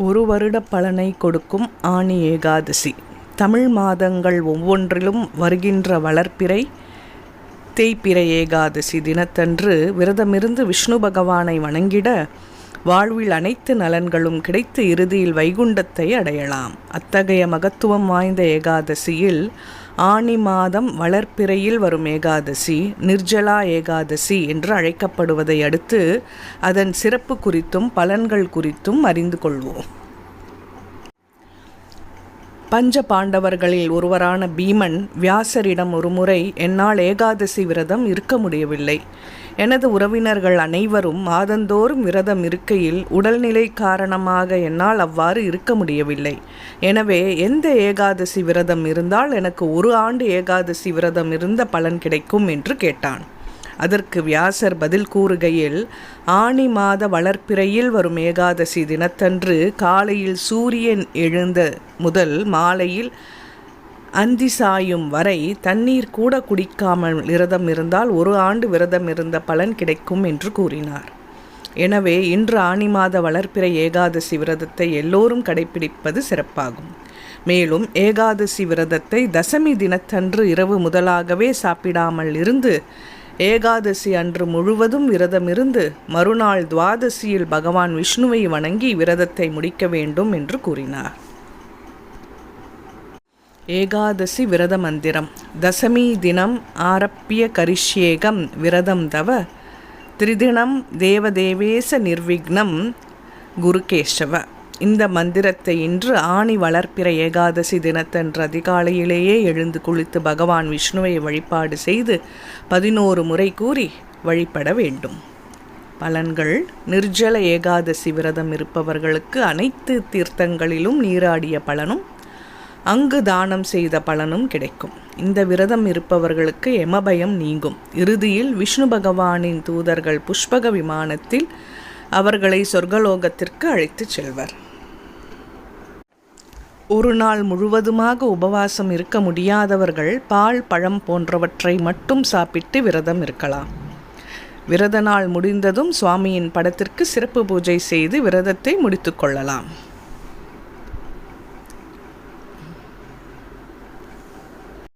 ஒரு வருட பலனை கொடுக்கும் ஆணி ஏகாதசி. தமிழ் மாதங்கள் ஒவ்வொன்றிலும் வருகின்ற வளர்ப்பிறை தேய்பிறை ஏகாதசி தினத்தன்று விரதமிருந்து விஷ்ணு பகவானை வணங்கிட வாழ்வில் அனைத்து நலன்களும் கிடைத்து இறுதியில் வைகுண்டத்தை அடையலாம். அத்தகைய மகத்துவம் வாய்ந்த ஏகாதசியில் ஆனி மாதம் வளர்ப்பிறையில் வரும் ஏகாதசி நிர்ஜலா ஏகாதசி என்று அழைக்கப்படுவதை அடுத்து அதன் சிறப்பு குறித்தும் பலன்கள் குறித்தும் அறிந்து கொள்வோம். பஞ்ச பாண்டவர்களில் ஒருவரான பீமன் வியாசரிடம் ஒருமுறை என்னால் ஏகாதசி விரதம் இருக்க முடியவில்லை. எனது உறவினர்கள் அனைவரும் மாதந்தோறும் விரதம் இருக்கையில் உடல்நிலை காரணமாக என்னால் அவ்வாறு இருக்க முடியவில்லை. எனவே எந்த ஏகாதசி விரதம் இருந்தால் எனக்கு ஒரு ஆண்டு ஏகாதசி விரதம் இருந்த பலன் கிடைக்கும் என்று கேட்டான். அதற்கு வியாசர் பதில் கூறுகையில் ஆணி மாத வளர்ப்பிறையில் வரும் ஏகாதசி தினத்தன்று காலையில் சூரியன் எழுந்த முதல் மாலையில் அந்தி சாயும் வரை தண்ணீர் கூட குடிக்காமல் விரதம் இருந்தால் ஒரு ஆண்டு விரதம் இருந்த பலன் கிடைக்கும் என்று கூறினார். எனவே இன்று ஆணி மாத வளர்ப்பிறை ஏகாதசி விரதத்தை எல்லோரும் கடைபிடிப்பது சிறப்பாகும். மேலும் ஏகாதசி விரதத்தை தசமி தினத்தன்று இரவு முதலாகவே சாப்பிடாமல் இருந்து ஏகாதசி அன்று முழுவதும் விரதமிருந்து மறுநாள் துவாதசியில் பகவான் விஷ்ணுவை வணங்கி விரதத்தை முடிக்க வேண்டும் என்று கூறினார். ஏகாதசி விரத மந்திரம். தசமி தினம் ஆரப்பிய கரிஷ்யேகம் விரதம் தவ. திரிதினம் தேவதேவேச நிர்விக்னம் குருகேஷவ. இந்த மந்திரத்தை இன்று ஆணி வளர்ப்பிற ஏகாதசி தினத்தன்று அதிகாலையிலேயே எழுந்து குளித்து பகவான் விஷ்ணுவை வழிபாடு செய்து பதினோரு முறை கூறி வழிபட வேண்டும். பலன்கள் நிர்ஜல ஏகாதசி விரதம் இருப்பவர்களுக்கு அனைத்து தீர்த்தங்களிலும் நீராடிய பலனும் அங்கு தானம் செய்த பலனும் கிடைக்கும். இந்த விரதம் இருப்பவர்களுக்கு எமபயம் நீங்கும். இறுதியில் விஷ்ணு பகவானின் தூதர்கள் புஷ்பக விமானத்தில் அவர்களை சொர்க்கலோகத்திற்கு அழைத்துச் செல்வர். ஒரு நாள் முழுவதுமாக உபவாசம் இருக்க முடியாதவர்கள் பால் பழம் போன்றவற்றை மட்டும் சாப்பிட்டு விரதம் இருக்கலாம். விரத நாள் முடிந்ததும் சுவாமியின் படத்திற்கு சிறப்பு பூஜை செய்து விரதத்தை முடித்து கொள்ளலாம்.